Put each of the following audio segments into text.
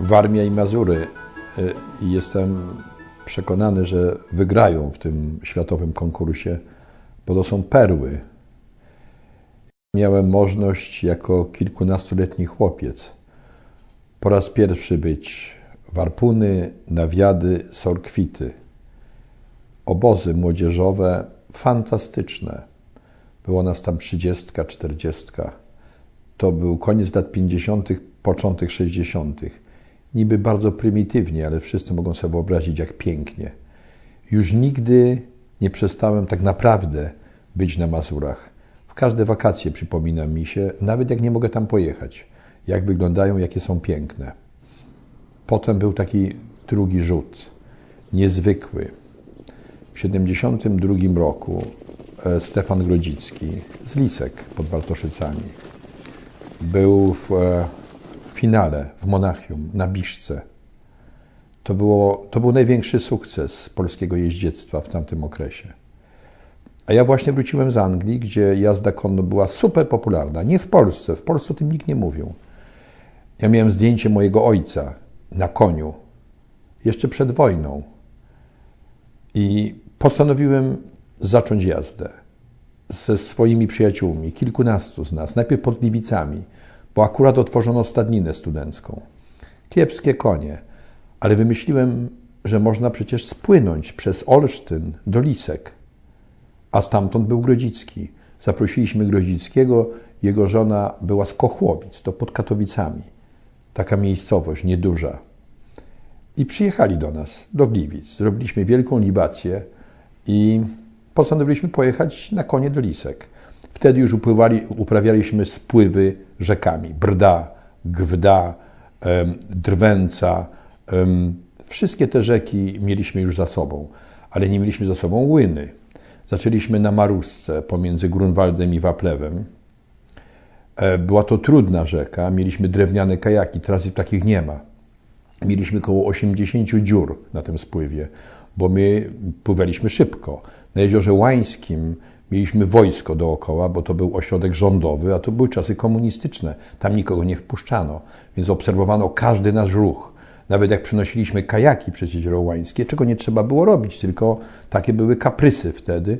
Warmia i Mazury y, jestem przekonany, że wygrają w tym światowym konkursie, bo to są perły. Miałem możliwość jako kilkunastoletni chłopiec po raz pierwszy być warpuny, nawiady, sorkwity. Obozy młodzieżowe fantastyczne. Było nas tam 30, 40. To był koniec lat 50., początek 60. Niby bardzo prymitywnie, ale wszyscy mogą sobie wyobrazić, jak pięknie. Już nigdy nie przestałem tak naprawdę być na Mazurach. W każde wakacje przypomina mi się, nawet jak nie mogę tam pojechać, jak wyglądają, jakie są piękne. Potem był taki drugi rzut, niezwykły. W 1972 roku e, Stefan Grodzicki z Lisek pod Bartoszycami był w e, finale w Monachium na Biszce. To, było, to był największy sukces polskiego jeździectwa w tamtym okresie. A ja właśnie wróciłem z Anglii, gdzie jazda konno była super popularna. Nie w Polsce, w Polsce o tym nikt nie mówił. Ja miałem zdjęcie mojego ojca na koniu, jeszcze przed wojną. I postanowiłem zacząć jazdę ze swoimi przyjaciółmi, kilkunastu z nas, najpierw pod Gliwicami, bo akurat otworzono stadninę studencką. Kiepskie konie, ale wymyśliłem, że można przecież spłynąć przez Olsztyn do Lisek, a stamtąd był Grodzicki. Zaprosiliśmy Grodzickiego, jego żona była z Kochłowic, to pod Katowicami. Taka miejscowość, nieduża. I przyjechali do nas, do Gliwic. Zrobiliśmy wielką libację i postanowiliśmy pojechać na konie do Lisek. Wtedy już upływali, uprawialiśmy spływy rzekami. Brda, Gwda, Drwęca. Wszystkie te rzeki mieliśmy już za sobą, ale nie mieliśmy za sobą łyny. Zaczęliśmy na Marusce pomiędzy Grunwaldem i Waplewem. E, była to trudna rzeka, mieliśmy drewniane kajaki, teraz takich nie ma. Mieliśmy około 80 dziur na tym spływie, bo my pływaliśmy szybko. Na jeziorze Łańskim mieliśmy wojsko dookoła, bo to był ośrodek rządowy, a to były czasy komunistyczne. Tam nikogo nie wpuszczano, więc obserwowano każdy nasz ruch. Nawet jak przenosiliśmy kajaki przez jezioro Łańskie, czego nie trzeba było robić, tylko takie były kaprysy wtedy,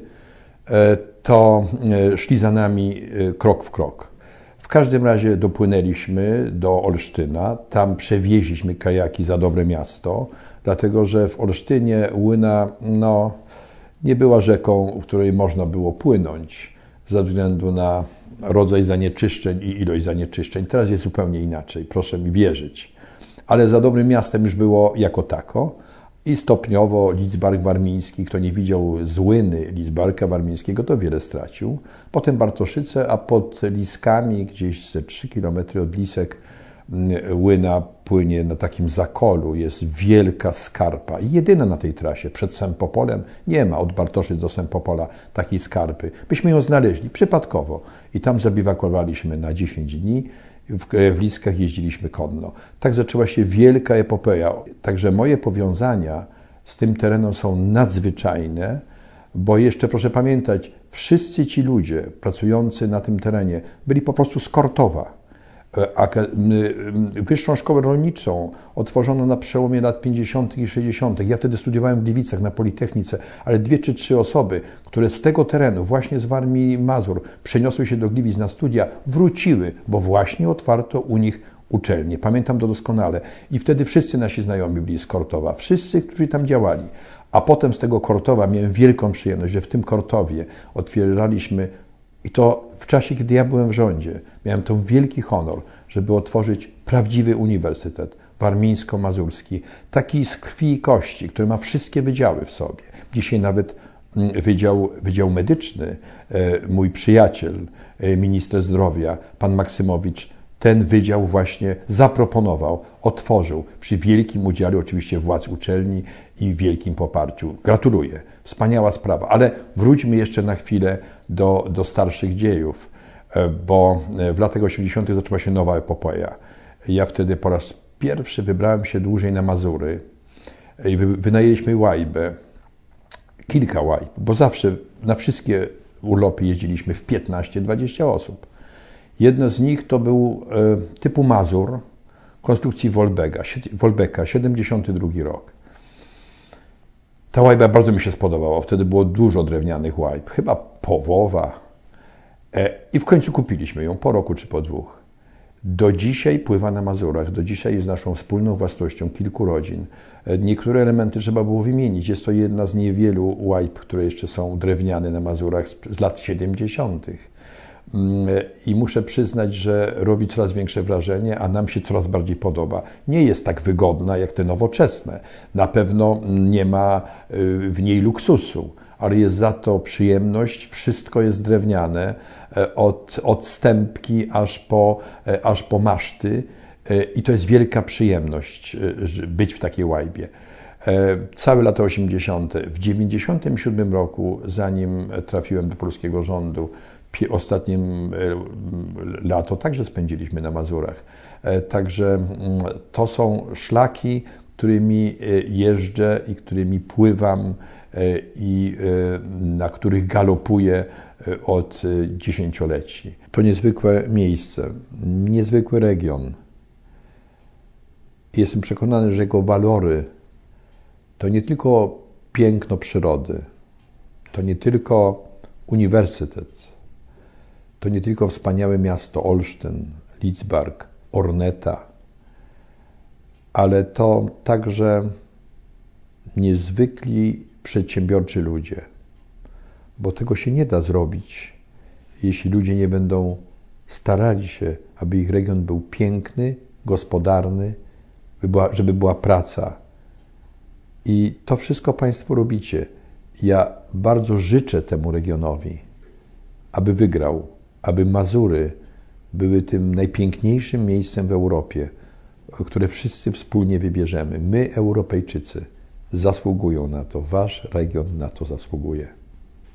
e, to e, szli za nami e, krok w krok. W każdym razie dopłynęliśmy do Olsztyna, tam przewieźliśmy kajaki za dobre miasto, dlatego że w Olsztynie Łyna no, nie była rzeką, w której można było płynąć ze względu na rodzaj zanieczyszczeń i ilość zanieczyszczeń. Teraz jest zupełnie inaczej, proszę mi wierzyć. Ale za dobrym miastem już było jako tako i stopniowo Lidzbark Warmiński, kto nie widział złyny Lidzbarka Warmińskiego, to wiele stracił. Potem Bartoszyce, a pod Liskami, gdzieś ze 3 km od Lisek, Łyna płynie na takim zakolu, jest wielka skarpa. Jedyna na tej trasie, przed Sempopolem, nie ma od Bartoszyc do Sempopola takiej skarpy. Byśmy ją znaleźli przypadkowo i tam zabiwakowaliśmy na 10 dni. W, w Liskach jeździliśmy konno. Tak zaczęła się wielka epopeja. Także moje powiązania z tym terenem są nadzwyczajne, bo jeszcze proszę pamiętać, wszyscy ci ludzie pracujący na tym terenie byli po prostu z Kortowa. E, wyższą szkołę rolniczą otworzono na przełomie lat 50. i 60. Ja wtedy studiowałem w Gliwicach na Politechnice, ale dwie czy trzy osoby, które z tego terenu, właśnie z Warmii Mazur, przeniosły się do Gliwic na studia, wróciły, bo właśnie otwarto u nich uczelnie. Pamiętam to doskonale. I wtedy wszyscy nasi znajomi byli z Kortowa, wszyscy, którzy tam działali. A potem z tego Kortowa miałem wielką przyjemność, że w tym Kortowie otwieraliśmy i to w czasie, kiedy ja byłem w rządzie, miałem ten wielki honor, żeby otworzyć prawdziwy uniwersytet warmińsko-mazurski, taki z krwi i kości, który ma wszystkie wydziały w sobie. Dzisiaj nawet mm, wydział, wydział medyczny, e, mój przyjaciel, e, minister zdrowia, pan Maksymowicz, ten wydział właśnie zaproponował, otworzył przy wielkim udziale oczywiście władz uczelni i wielkim poparciu. Gratuluję. Wspaniała sprawa. Ale wróćmy jeszcze na chwilę do, do starszych dziejów, e, bo e, w latach 80. zaczęła się nowa epopeja. Ja wtedy po raz pierwszy wybrałem się dłużej na Mazury i wynajęliśmy łajbę, kilka łajb, bo zawsze na wszystkie urlopy jeździliśmy w 15-20 osób. Jedna z nich to był e, typu Mazur, konstrukcji Wolbega, Wolbeka, 72 rok. Ta łajba bardzo mi się spodobała. Wtedy było dużo drewnianych łajb, chyba połowa. E, I w końcu kupiliśmy ją po roku czy po dwóch. Do dzisiaj pływa na Mazurach, do dzisiaj jest naszą wspólną własnością kilku rodzin. E, niektóre elementy trzeba było wymienić. Jest to jedna z niewielu łajb, które jeszcze są drewniane na Mazurach z lat 70. Mm, I muszę przyznać, że robi coraz większe wrażenie, a nam się coraz bardziej podoba. Nie jest tak wygodna jak te nowoczesne. Na pewno nie ma y, w niej luksusu, ale jest za to przyjemność. Wszystko jest drewniane, e, od, od stępki aż po, e, aż po maszty. E, I to jest wielka przyjemność być w takiej łajbie. Całe lata 80. W 97 roku, zanim trafiłem do polskiego rządu, ostatnim e, lato także spędziliśmy na Mazurach. E, także mm, to są szlaki, którymi e, jeżdżę i którymi pływam i na których galopuję od dziesięcioleci. To niezwykłe miejsce, niezwykły region. Jestem przekonany, że jego walory to nie tylko piękno przyrody, to nie tylko uniwersytet, to nie tylko wspaniałe miasto Olsztyn, Lidzbark, Orneta, ale to także niezwykli przedsiębiorczy ludzie, bo tego się nie da zrobić, jeśli ludzie nie będą starali się, aby ich region był piękny, gospodarny, żeby była praca. I to wszystko Państwo robicie. Ja bardzo życzę temu regionowi, aby wygrał aby Mazury były tym najpiękniejszym miejscem w Europie, które wszyscy wspólnie wybierzemy. My, Europejczycy, zasługują na to, Wasz region na to zasługuje.